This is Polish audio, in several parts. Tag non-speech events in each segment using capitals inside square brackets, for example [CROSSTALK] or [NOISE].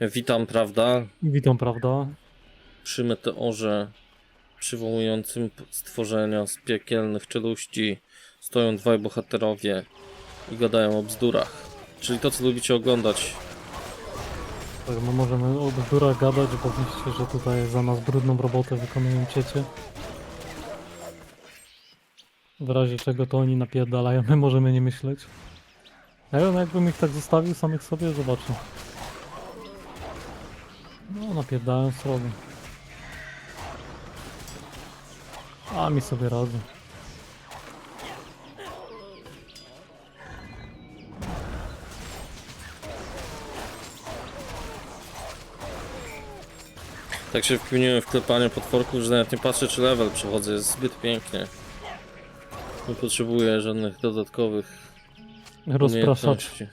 Witam, prawda? Witam, prawda? Przy meteorze przywołującym stworzenia z piekielnych czeluści stoją dwaj bohaterowie i gadają o bzdurach. Czyli to, co lubicie oglądać. Tak, no możemy o bzdurach gadać, bo widzicie, że tutaj za nas brudną robotę wykonują ciecie. W razie czego to oni napierdalają, my możemy nie myśleć. Ja wiem, jakbym ich tak zostawił samych sobie, zobaczę. No, napierdalają srogo. A mi sobie radzę. Tak się wpłyniłem w klepanie potworków, że nawet nie patrzę, czy level przechodzę. Jest zbyt pięknie. Nie potrzebuję żadnych dodatkowych Rozpraszać. umiejętności.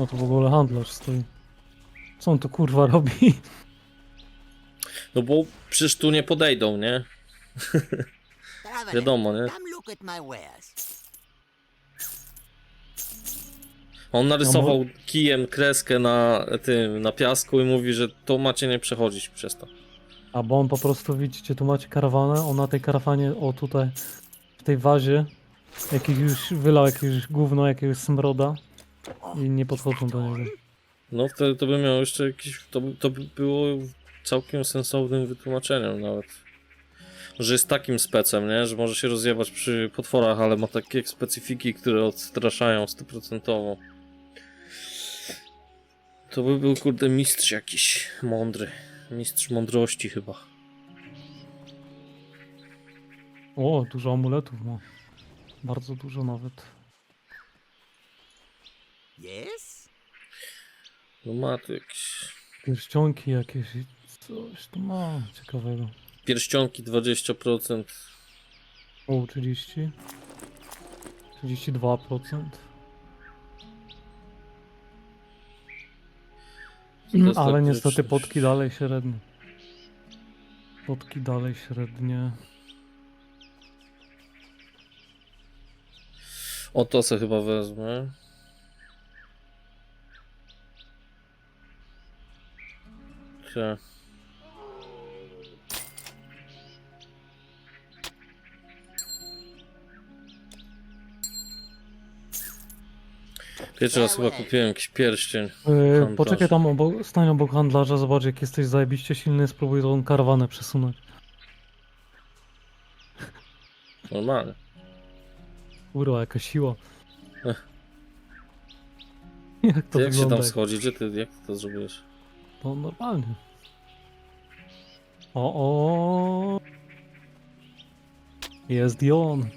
No to w ogóle handlarz stoi. Co on tu kurwa robi? No bo przecież tu nie podejdą, nie? Wiadomo, nie? Come look at my wares. On narysował kijem kreskę na tym, na piasku i mówi, że to macie nie przechodzić przez to. A bo on po prostu, widzicie, tu macie karawanę, on na tej karawanie, o tutaj, w tej wazie, jakiś już wylał jakieś gówno, jakiegoś smroda i nie podchodzą do niego. No wtedy to by miało jeszcze jakieś, to by, to by było całkiem sensownym wytłumaczeniem nawet. Że jest takim specem, nie? Że może się rozjebać przy potworach, ale ma takie specyfiki, które odstraszają stuprocentowo. To by był kurde mistrz jakiś mądry. Mistrz mądrości chyba. O, dużo amuletów ma. Bardzo dużo nawet. Yes? No ma tu jakieś Pierścionki jakieś i coś tu ma ciekawego. pierścionki 20%. O, 30. 32%. To jest Ale tak niestety potki dalej średnie. Potki dalej średnie. O to se chyba wezmę. Cie. Pierwszy raz chyba kupiłem jakiś pierścień. Yy, poczekaj tam obok, stań obok handlarza, zobacz jak jesteś zajebiście silny, spróbuj tą karawanę przesunąć. Normalnie. Kurwa, jaka siła. [LAUGHS] Jak to jak się wygląda? tam schodzi? Gdzie ty, jak ty to zrobiłeś? To normalnie. O, o. Jest i on.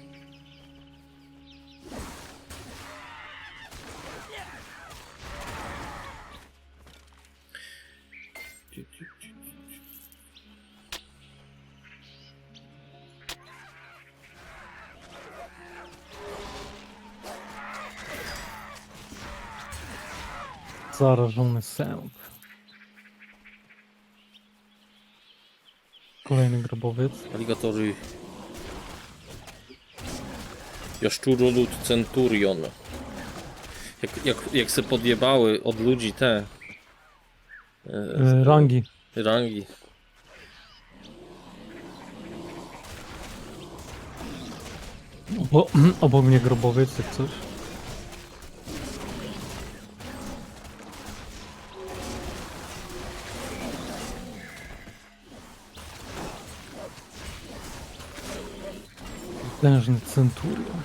Zarażony sęp. Kolejny grobowiec. Aligatory. Jaszczurolud Centurion. Jak, jak, jak se podjebały od ludzi te e, E, rangi. rangi. Obo, [CLEARS THROAT] obok mnie grobowiec, jak coś. Potężny centurion.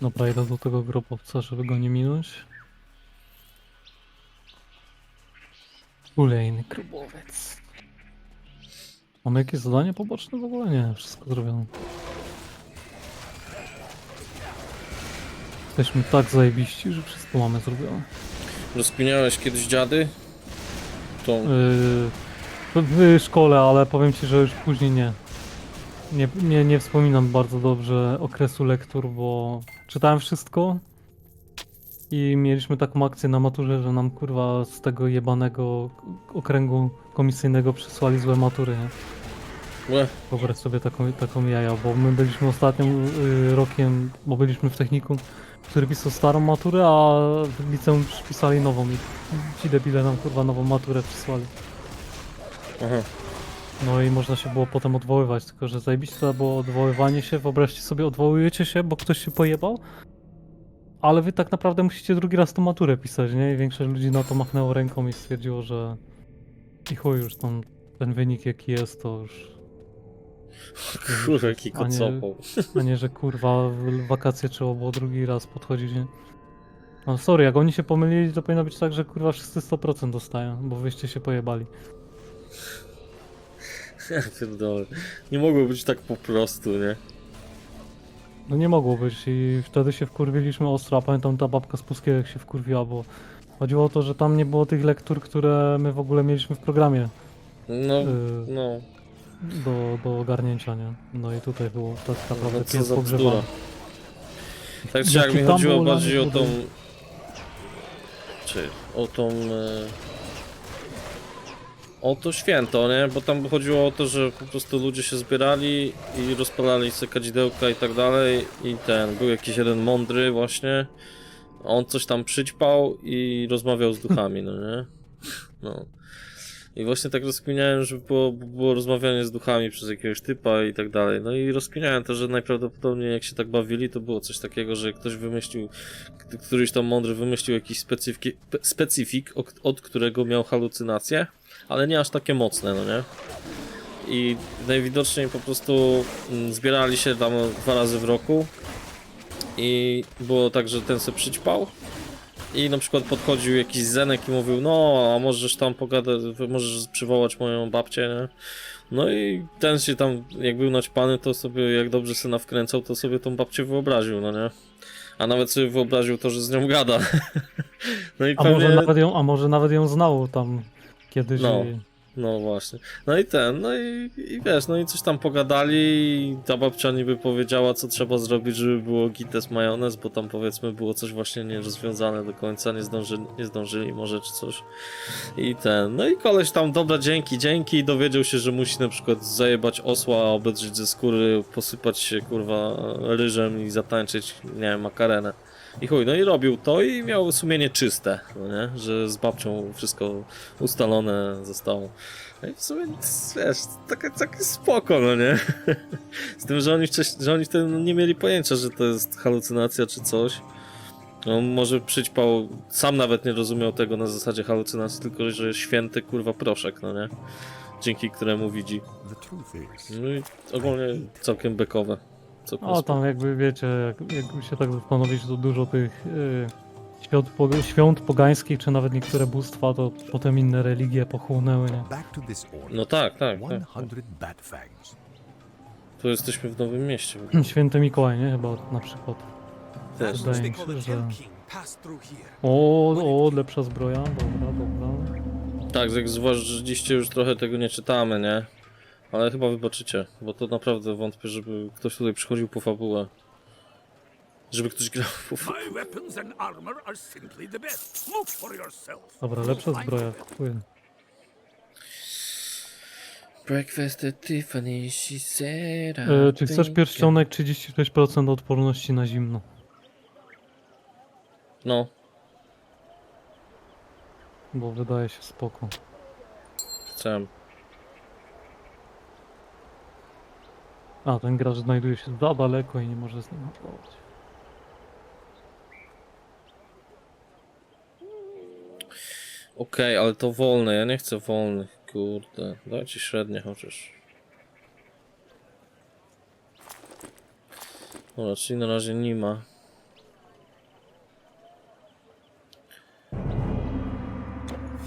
Dobra, idę do tego grobowca, żeby go nie minąć. Kolejny grobowiec. Mamy jakieś zadanie poboczne w ogóle? Nie, wszystko zrobione. Jesteśmy tak zajebiści, że wszystko mamy zrobione. Rozkminiałeś kiedyś dziady? To Yy, w, szkole, ale powiem ci, że już później nie. Nie, nie, nie wspominam bardzo dobrze okresu lektur, bo czytałem wszystko i mieliśmy taką akcję na maturze, że nam kurwa z tego jebanego okręgu komisyjnego przysłali złe matury, nie? Łe, Wyobraź sobie taką, taką jaja, bo my byliśmy ostatnim y, rokiem, bo byliśmy w technikum, który pisał starą maturę, a w liceum pisali nową i ci debile nam kurwa nową maturę przysłali. aha. No i można się było potem odwoływać, tylko że zajebiście to było odwoływanie się, wyobraźcie sobie, odwołujecie się, bo ktoś się pojebał, ale wy tak naprawdę musicie drugi raz tą maturę pisać, nie? I większość ludzi na to machnęło ręką i stwierdziło, że i chuj już tam ten wynik jaki jest, to już... Kurwa, jaki A nie- kocopą. A nie, że kurwa w wakacje trzeba było drugi raz podchodzić, nie? No sorry, jak oni się pomylili, to powinno być tak, że kurwa wszyscy 100% dostają, bo wyście się pojebali. [LAUGHS] Ja pierdolę. Nie mogło być tak po prostu, nie? No nie mogło być i wtedy się wkurwiliśmy ostro, a pamiętam ta babka z Puskiego jak się wkurwiła, bo chodziło o to, że tam nie było tych lektur, które my w ogóle mieliśmy w programie No, y, no. Do, do ogarnięcia, nie? No i tutaj było tak naprawdę No co pies za pogrzebany. bzdura. Tak czy jak Jaki mi tam chodziło był bardziej o lany tą... budyń? Czy o tą... E... O to święto, nie? Bo tam chodziło o to, że po prostu ludzie się zbierali i rozpalali sobie kadzidełka i tak dalej i ten, był jakiś jeden mądry właśnie, on coś tam przyćpał i rozmawiał z duchami, no nie? No. I właśnie tak rozkminiałem, że było, było rozmawianie z duchami przez jakiegoś typa i tak dalej. No i rozkminiałem też, że najprawdopodobniej jak się tak bawili, to było coś takiego, że ktoś wymyślił, któryś tam mądry wymyślił jakiś specyfik, od, od którego miał halucynacje, ale nie aż takie mocne, no nie? I najwidoczniej po prostu mm, zbierali się tam dwa razy w roku i było tak, że ten se przyćpał i na przykład podchodził jakiś zenek i mówił, no, a możesz tam pogadać, możesz przywołać moją babcię, nie? No i ten się tam, jak był naćpany, to sobie, jak dobrze się nawkręcał, to sobie tą babcię wyobraził, no nie? A nawet sobie wyobraził to, że z nią gada. [LAUGHS] No i A pewnie... może, nawet ją, a może nawet ją znał tam kiedyś No. i... No właśnie. No i ten, no i, i wiesz, no i coś tam pogadali i ta babcia niby powiedziała, co trzeba zrobić, żeby było gites majonez, bo tam powiedzmy było coś właśnie nierozwiązane do końca, nie zdążyli, nie zdążyli może czy coś. I ten, no i koleś tam, dobra, dzięki, dzięki dowiedział się, że musi na przykład zajebać osła, obedrzeć ze skóry, posypać się kurwa ryżem i zatańczyć, nie wiem, makarenę. I chuj, no i robił to i miał sumienie czyste, no nie? Że z babcią wszystko ustalone zostało. No i w sumie, wiesz, takie, takie spoko, no nie? [LAUGHS] Z tym, że oni, wcześniej, że oni wtedy nie mieli pojęcia, że to jest halucynacja czy coś. No, może przyćpał, sam nawet nie rozumiał tego na zasadzie halucynacji, tylko że jest święty kurwa proszek, no nie? Dzięki któremu widzi. No i ogólnie całkiem bekowe. Całkiem O, tam jakby wiecie, jak, jakby się tak zastanowić, to dużo tych y, świąt, pog- świąt pogańskich, czy nawet niektóre bóstwa, to potem inne religie pochłonęły, nie? back to this order. No tak, tak, tak. 100 bad fangs. Tu jesteśmy w Nowym Mieście. [CLEARS THROAT] Święty Mikołaj, nie? Chyba na przykład. Też. Wydaje mi się, że... O, o, lepsza zbroja, dobra, dobra. Tak, jak zauważyliście, już trochę tego nie czytamy, nie? Ale chyba wybaczycie, bo to naprawdę wątpię, żeby ktoś tutaj przychodził po fabułę. Żeby ktoś grał po fabułę. My weapons and armor are simply the best. Look for yourself. Dobra, lepsza zbroja, kupuję. Breakfast at Tiffany, she said E, czy chcesz pierścionek 36% odporności na zimno? No, Bo wydaje się spoko. chciałem. A, ten gracz znajduje się za daleko i nie może z nim handlować. Okej, ale to wolne, ja nie chcę wolnych, kurde. Dajcie średnie chociaż. Dobra, czyli na razie nie ma.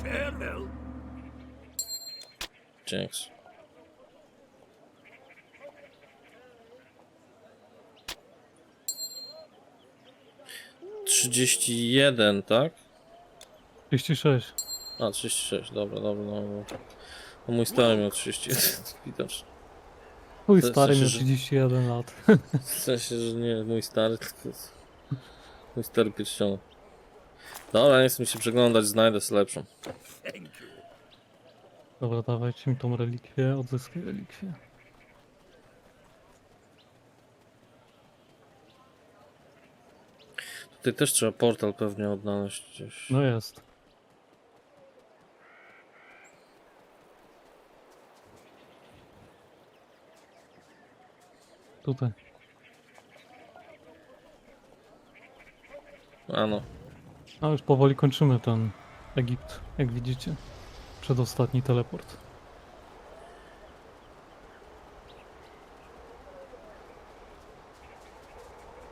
Farewell. Trzydzieści jeden, tak? 36. A, 36, dobra, dobra, dobra. No mój stary miał 31, [LAUGHS] widocznie. Stary w sensie, miał że- 31 lat. [LAUGHS] W sensie, że nie mój stary, tylko mój stary pierścionek. Dobra, nie chcę mi się przeglądać, znajdę sobie lepszą. Dobra, dawajcie mi tą relikwię, odzyskaj relikwię. Tutaj też trzeba portal pewnie odnaleźć gdzieś. No jest. Tutaj. A no. A już powoli kończymy ten Egipt, jak widzicie. Przedostatni teleport.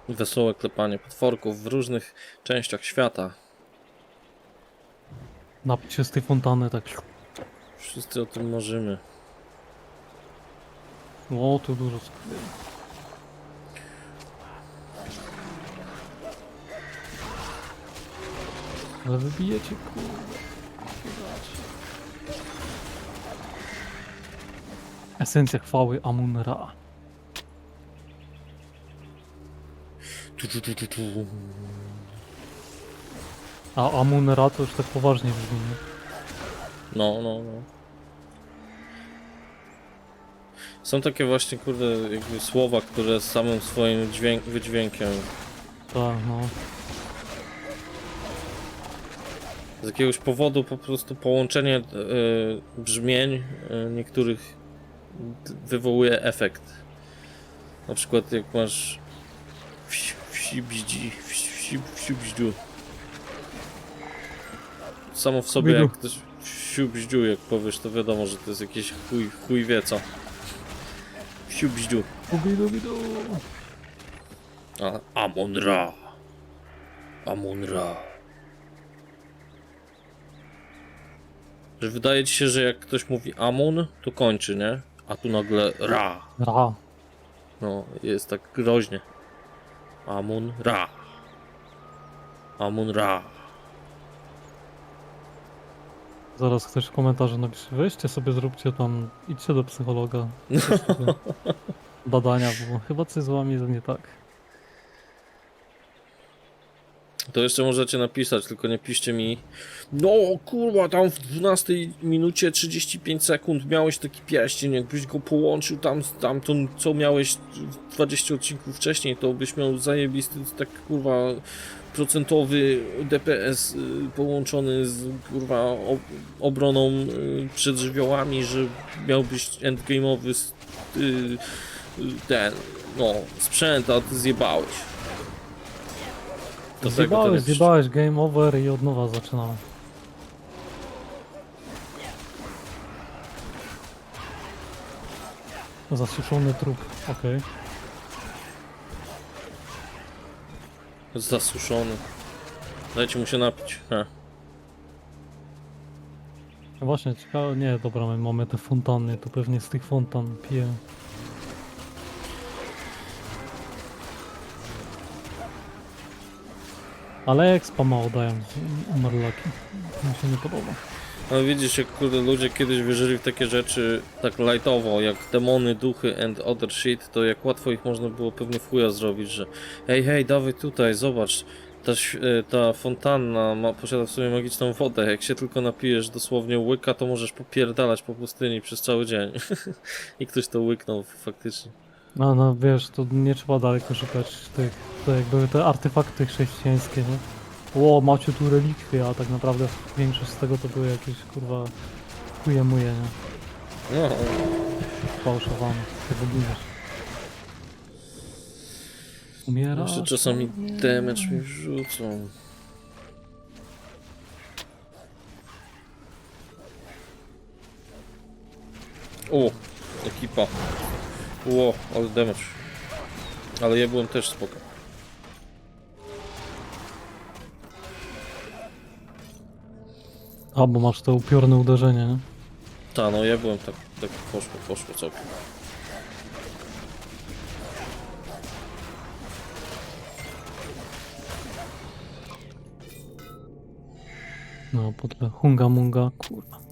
Wesołe klepanie potworków w różnych częściach świata. Napić się z tej fontanny tak. Wszyscy o tym marzymy. O, tu dużo skryje. Ale wybijecie, kurde. Esencja chwały Amun-Ra. Tu, tu, tu, tu, tu. A Amun-Ra to już tak poważnie brzmi, nie? No, no, no. Są takie właśnie, kurde, jakby słowa, które samym swoim dźwięk, wydźwiękiem Tak, no. Z jakiegoś powodu po prostu połączenie e, brzmień e, niektórych d- wywołuje efekt. Na przykład jak masz wsi- wsibździ. Samo w sobie jak ktoś wsiubździu, jak powiesz, to wiadomo, że to jest jakieś chuj, chuj wie co. Wsiubździu. Ubidu-bidu. A, Amon-Ra. Amon-Ra. Że wydaje ci się, że jak ktoś mówi Amun, to kończy, nie? A tu nagle Ra. Ra. No, jest tak groźnie. Amun-Ra. Amun-Ra. Zaraz ktoś w komentarzu napisze, weźcie sobie, zróbcie tam, idźcie do psychologa. [LAUGHS] Badania, bo chyba coś z wami jest nie tak. To jeszcze możecie napisać, tylko nie piszcie mi No kurwa, tam w 12 minucie 35 sekund miałeś taki pierścień, jakbyś go połączył tam z tamtą, co miałeś 20 odcinków wcześniej, to byś miał zajebisty tak kurwa procentowy DPS y, połączony z kurwa o- obroną y, przed żywiołami, że miałbyś endgame'owy y, ten, no, sprzęt, a ty zjebałeś. To Zjebałeś, nie piszcie. zjebałeś, game over i od nowa zaczynamy. Zasuszony trup, okej. Zasuszony. Dajcie mu się napić. Ha. No Właśnie, ciekawe, nie, dobra, my mamy te fontanny, to pewnie z tych fontan piję. Ale expa mało dają umarlaki. Mi się nie podoba. No widzisz, jak kurde ludzie kiedyś wierzyli w takie rzeczy tak lightowo, jak demony, duchy and other shit, to jak łatwo ich można było pewnie w chuja zrobić, że hej, hej, dawaj tutaj, zobacz, ta, e, ta fontanna ma, posiada w sobie magiczną wodę, jak się tylko napijesz dosłownie łyka, to możesz popierdalać po pustyni przez cały dzień. [LAUGHS] I ktoś to łyknął faktycznie. No, no wiesz, to nie trzeba daleko szukać tych, to jak były te artefakty chrześcijańskie, nie? Ło, macie tu relikwie, a tak naprawdę większość z tego to były jakieś, kurwa, chuje muje, nie? No, Fałszowane, ty wyginiesz. Umierasz? jeszcze czasami damage mi wrzucą. O, ekipa. Ło, ale damage. Ale ja byłem też spoko. A, bo masz to upiorne uderzenie, nie? Ta, no ja byłem tak, tak poszło, poszło całkiem. No, podle hunga munga, kurwa.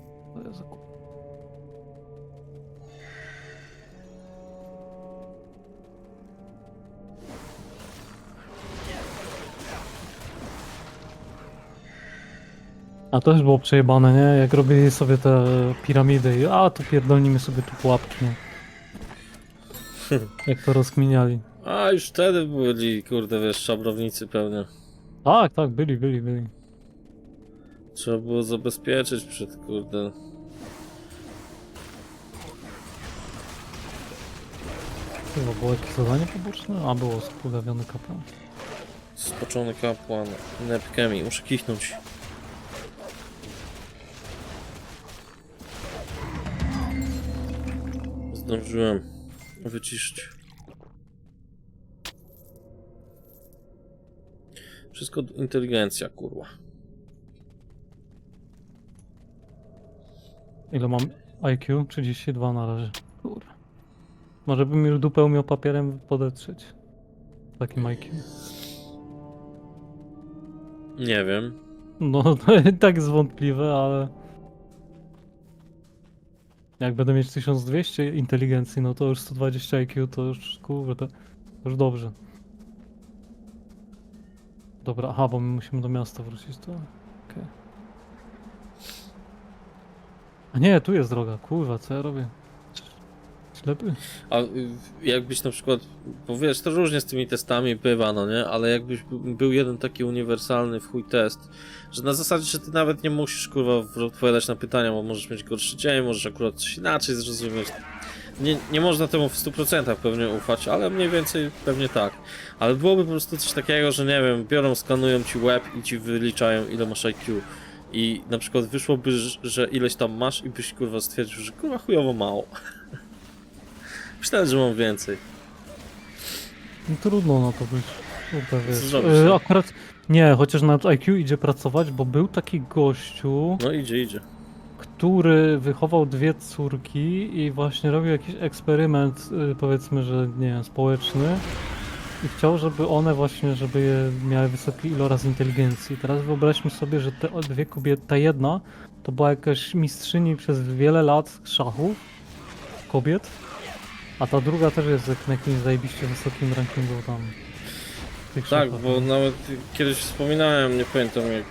A to też było przejebane, nie? Jak robili sobie te piramidy i a tu pierdolnimy sobie tu pułapki, nie? Jak to rozkminiali. A już wtedy byli, kurde, wiesz, szabrownicy pewnie. Tak, tak, byli, byli, byli. Trzeba było zabezpieczyć przed, kurde... Chyba było jakieś zadanie poboczne? A, było spługawiony kapłan. Spoczony kapłan, nepkemi, muszę kichnąć. Zdążyłem wyciszyć. Wszystko inteligencja, kurwa. Ile mam IQ? 32 na razie. Kurwa. Może bym już dupę umiał papierem podetrzeć. Takim IQ. Nie wiem. No, [LAUGHS] to tak jest wątpliwe, ale... Jak będę mieć 1200 inteligencji, no to już 120 IQ, to już, kurde, to już dobrze. Dobra, aha, bo my musimy do miasta wrócić, to... okej. A nie, tu jest droga, kurwa, co ja robię? Ślepy? A jakbyś na przykład, bo wiesz, to różnie z tymi testami bywa, no nie? Ale jakbyś był jeden taki uniwersalny w chuj test, że na zasadzie, że ty nawet nie musisz kurwa odpowiadać na pytania, bo możesz mieć gorszy dzień, możesz akurat coś inaczej zrozumieć. Nie, nie można temu w 100% pewnie ufać, ale mniej więcej pewnie tak. Ale byłoby po prostu coś takiego, że nie wiem, biorą, skanują ci web i ci wyliczają ile masz IQ. I na przykład wyszłoby, że ileś tam masz i byś kurwa stwierdził, że kurwa chujowo mało. [LAUGHS] Myślałem, że mam więcej. No trudno na to być. Kurde, wiesz. zrobisz, E, no? akurat nie, chociaż nawet IQ idzie pracować, bo był taki gościu, No idzie, idzie. który wychował dwie córki i właśnie robił jakiś eksperyment, y, powiedzmy, że nie wiem, społeczny. I chciał, żeby one właśnie, żeby je miały wysoki iloraz inteligencji. Teraz wyobraźmy sobie, że te dwie kobiety, ta jedna to była jakaś mistrzyni przez wiele lat szachów kobiet, a ta druga też jest jak na jakimś zajebiście wysokim rankingu tam. tych Tak, bo nawet kiedyś wspominałem, nie pamiętam jak,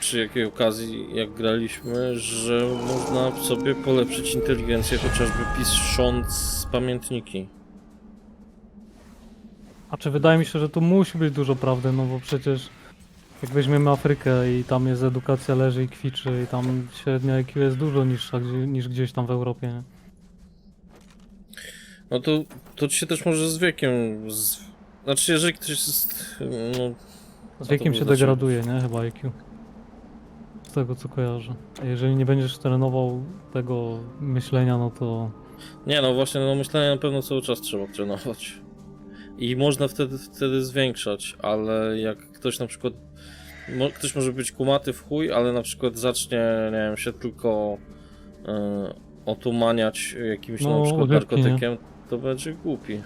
przy jakiej okazji, jak graliśmy, że można sobie polepszyć inteligencję chociażby pisząc pamiętniki. A czy wydaje mi się, że tu musi być dużo prawdy, no bo przecież jak weźmiemy Afrykę i tam jest edukacja leży i kwiczy i tam średnia IQ jest dużo niższa gdzie, niż gdzieś tam w Europie, nie? No to, to ci się też może z wiekiem... Z... Znaczy, jeżeli ktoś jest... No, Z wiekiem się degraduje, nie? Chyba IQ. Z tego co kojarzę. A jeżeli nie będziesz trenował tego myślenia, no to... nie no, właśnie no myślenie na pewno cały czas trzeba trenować. I można wtedy, wtedy zwiększać, ale jak ktoś na przykład... Mo, ktoś może być kumaty w chuj, ale na przykład zacznie, nie wiem, się tylko e, otumaniać jakimś No, na przykład nie? narkotykiem, to będzie głupi.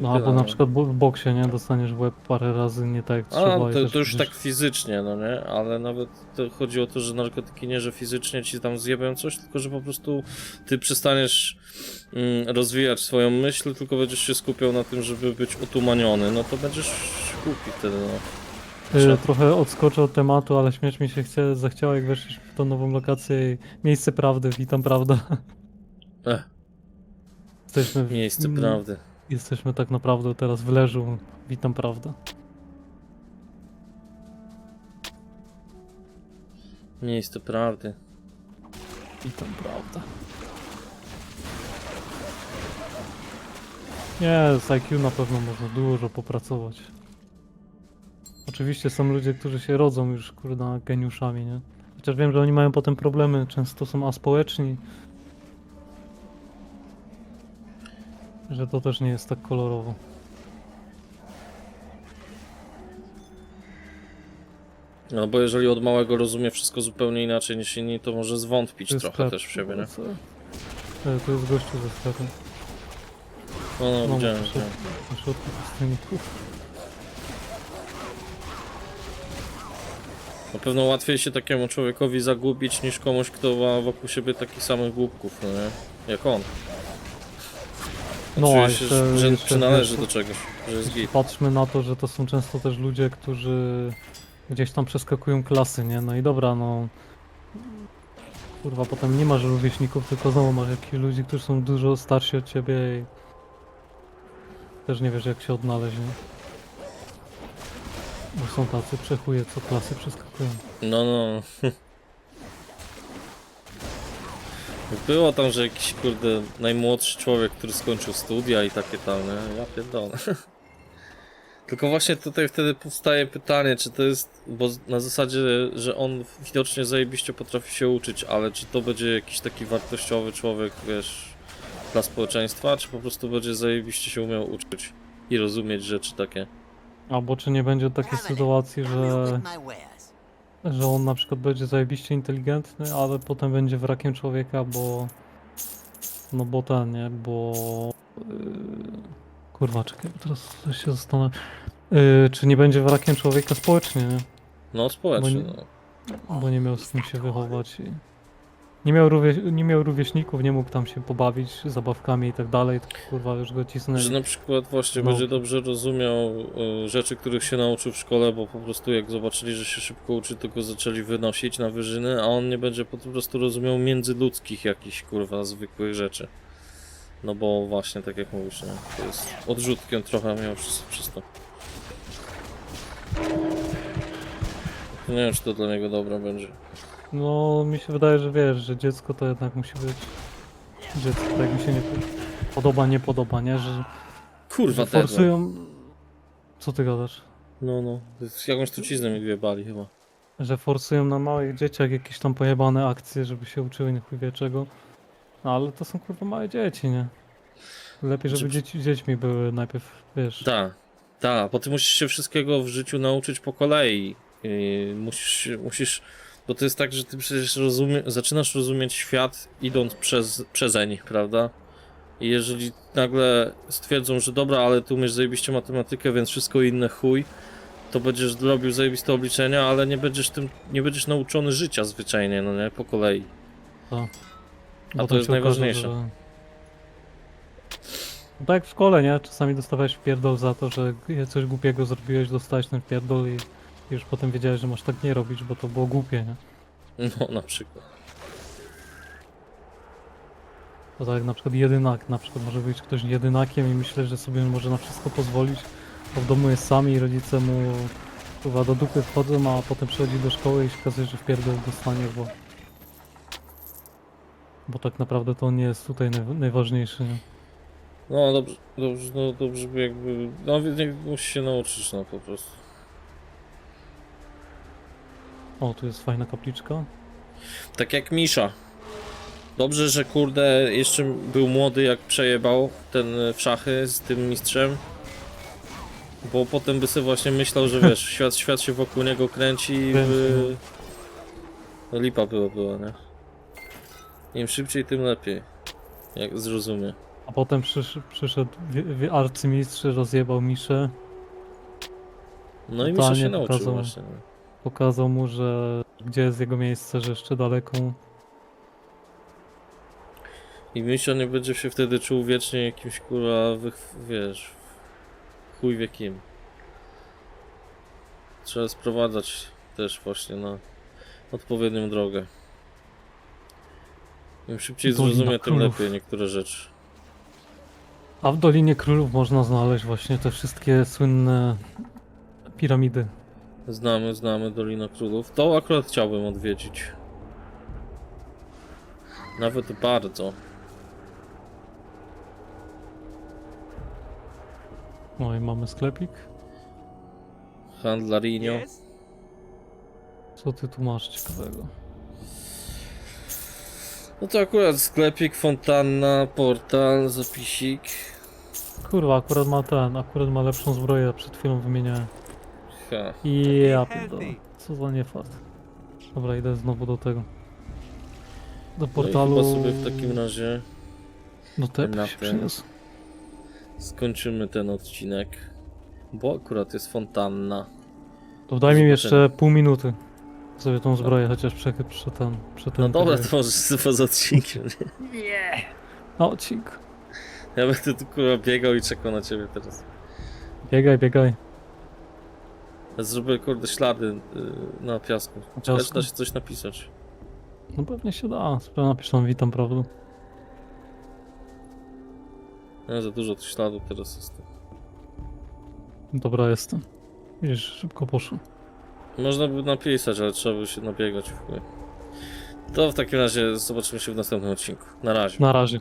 No albo na przykład bo- w boksie, nie? Dostaniesz w łeb parę razy nie tak jak A, trzeba i to, też to już będziesz- tak fizycznie, no nie? Ale nawet to chodzi o to, że narkotyki nie, że fizycznie ci tam zjebią coś, tylko że po prostu ty przestaniesz mm, rozwijać swoją myśl, tylko będziesz się skupiał na tym, żeby być otumaniony, no to będziesz głupi wtedy, no. Y, Trochę odskoczę od tematu, ale śmiać mi się chce, zachciało jak weszliśmy w tą nową lokację i miejsce prawdy, witam prawda. [LAUGHS] Ech, Jesteśmy w, miejsce mm, prawdy. Jesteśmy tak naprawdę teraz w leżu, witam prawda. Miejsce prawdy. Witam prawda. Nie, z IQ na pewno można dużo popracować. Oczywiście są ludzie, którzy się rodzą już kurna geniuszami, nie? Chociaż wiem, że oni mają potem problemy, często są aspołeczni. Że to też nie jest tak kolorowo. No bo jeżeli od małego rozumie wszystko zupełnie inaczej niż inni, to może zwątpić To jest trochę sklep, też w siebie, nie? co? E, Tu jest gościu ze sklepem. No, no, No, widziałem, muszę- widziałem. Na środku pustyników. Na pewno łatwiej się takiemu człowiekowi zagubić niż komuś, kto ma wokół siebie takich samych głupków, no nie? Jak on. No, Czuje się, jeszcze- że jeszcze przynależy do czegoś, że jest git. Patrzmy na to, że to są często też ludzie, którzy gdzieś tam przeskakują klasy, nie? No i dobra, no... Kurwa, potem nie masz rówieśników, tylko znowu masz jakichś ludzi, którzy są dużo starsi od ciebie i... Też nie wiesz jak się odnaleźć, nie? Bo są tacy przechuje, co klasy przeskakują. No, no. [LAUGHS] Było tam, że jakiś kurde najmłodszy człowiek, który skończył studia i takie tam, nie? Ja pierdolę. [LAUGHS] Tylko właśnie tutaj wtedy powstaje pytanie, czy to jest, bo na zasadzie, że on widocznie zajebiście potrafi się uczyć, ale czy to będzie jakiś taki wartościowy człowiek, wiesz, dla społeczeństwa, czy po prostu będzie zajebiście się umiał uczyć i rozumieć rzeczy takie. Albo czy nie będzie takiej sytuacji, że... że on na przykład będzie zajebiście inteligentny, ale potem będzie wrakiem człowieka, bo... No bo ten, nie? Bo... Yy... Kurwa, czekaj, bo teraz się zastanawiam. Yy, czy nie będzie wrakiem człowieka społecznie, nie? No, społecznie, nie- no. Bo nie miał z kim się wychować i... Nie miał, rówie... nie miał rówieśników, nie mógł tam się pobawić zabawkami i tak dalej, to kurwa już go cisnęli. Że na przykład właśnie No. będzie dobrze rozumiał y, rzeczy, których się nauczył w szkole, bo po prostu jak zobaczyli, że się szybko uczy, to go zaczęli wynosić na wyżyny, a on nie będzie po prostu rozumiał międzyludzkich jakichś kurwa zwykłych rzeczy. No bo właśnie tak jak mówisz, to jest odrzutkiem trochę miał przez, przez to. Nie wiem, czy to dla niego dobre będzie. No, mi się wydaje, że wiesz, że dziecko to jednak musi być... Dziecko, tak mi się nie podoba, nie podoba, nie? Że... Kurwa, że forsują... Co ty gadasz? No, no. Z Jakąś truciznę mi wjebali chyba. Że forsują na małych dzieciach jakieś tam pojebane akcje, żeby się uczyły nie chuj wie czego. No ale to są kurwa małe dzieci, nie? Lepiej, żeby Znaczy- dzieci dziećmi były najpierw, wiesz. Tak, tak, bo ty musisz się wszystkiego w życiu nauczyć po kolei. Musisz, musisz, bo to jest tak, że ty przecież rozumie, zaczynasz rozumieć świat idąc przez, przezeń, prawda? I jeżeli nagle stwierdzą, że dobra, ale ty umiesz zajebiście matematykę, więc wszystko inne chuj, to będziesz robił zajebiste obliczenia, ale nie będziesz tym, nie będziesz nauczony życia zwyczajnie, no nie, po kolei. To. A to jest się okaże, najważniejsze. że- No tak jak w szkole, nie? Czasami dostawałeś pierdol za to, że coś głupiego zrobiłeś, dostałeś ten pierdol i i już potem wiedziałeś, że masz tak nie robić, bo to było głupie, nie? No, na przykład. To tak na przykład jedynak, na przykład może być ktoś jedynakiem i myśleć, że sobie może na wszystko pozwolić, bo w domu jest sam i rodzice mu chyba do dupy wchodzą, a potem przychodzi do szkoły i się okazuje, że w pierdol dostanie, bo bo tak naprawdę to on nie jest tutaj naj, najważniejszy, nie? No dobrze, dobrze, no dobrze by jakby, no musi się nauczyć, no po prostu. O, tu jest fajna kapliczka. Tak jak Misza. Dobrze, że kurde jeszcze był młody jak przejebał ten e, w szachy z tym mistrzem. Bo potem by sobie właśnie myślał, że [LAUGHS] wiesz, świat, świat się wokół niego kręci i by... No lipa była, była, nie? Im szybciej, tym lepiej. Jak zrozumie. A potem przysz, przyszedł wi- wi- arcymistrz, rozjebał Miszę, No i Misza Totalnie się nauczył pokazał. właśnie. no. Pokazał mu, że gdzie jest jego miejsce, że jeszcze daleko. I Misza nie będzie się wtedy czuł wiecznie jakimś kurwa, wych, wiesz, chuj wie kim. Trzeba sprowadzać też właśnie na odpowiednią drogę. Im szybciej Dolina zrozumie, tym Królów. lepiej niektóre rzeczy. A w Dolinie Królów można znaleźć właśnie te wszystkie słynne piramidy. Znamy, znamy Dolina Królów. To akurat chciałbym odwiedzić. Nawet bardzo. No i mamy sklepik. Handlarinio. Co ty tu masz ciekawego? No to akurat sklepik, fontanna, portal, zapisik. Kurwa, akurat ma ten, akurat ma lepszą zbroję, przed chwilą wymieniałem. Ha. I ja pierdolę. Co za niefart. Dobra, idę znowu do tego. Do No i portalu. chyba sobie w takim razie Do tepy na się przyniósł. skończymy ten odcinek. Bo akurat jest fontanna. To daj mi jeszcze pół minuty. Sobie tą zbroję chociaż prze, prze ten, prze. No dobra, to możesz poza odcinkiem. nie? No, cik. Ja będę tu kurwa biegał i czekał na ciebie teraz. Biegaj, biegaj. Zrobię kurde ślady y, na piasku. Na Też da się coś napisać. No pewnie się da. Sobie napiszę witam, prawda? Nie, za dużo tych śladów teraz jest. Dobra jestem. Widzisz, szybko poszło. Można by napisać, ale trzeba by się nabiegać w chuj. To w takim razie zobaczymy się w następnym odcinku. Na razie. Na razie.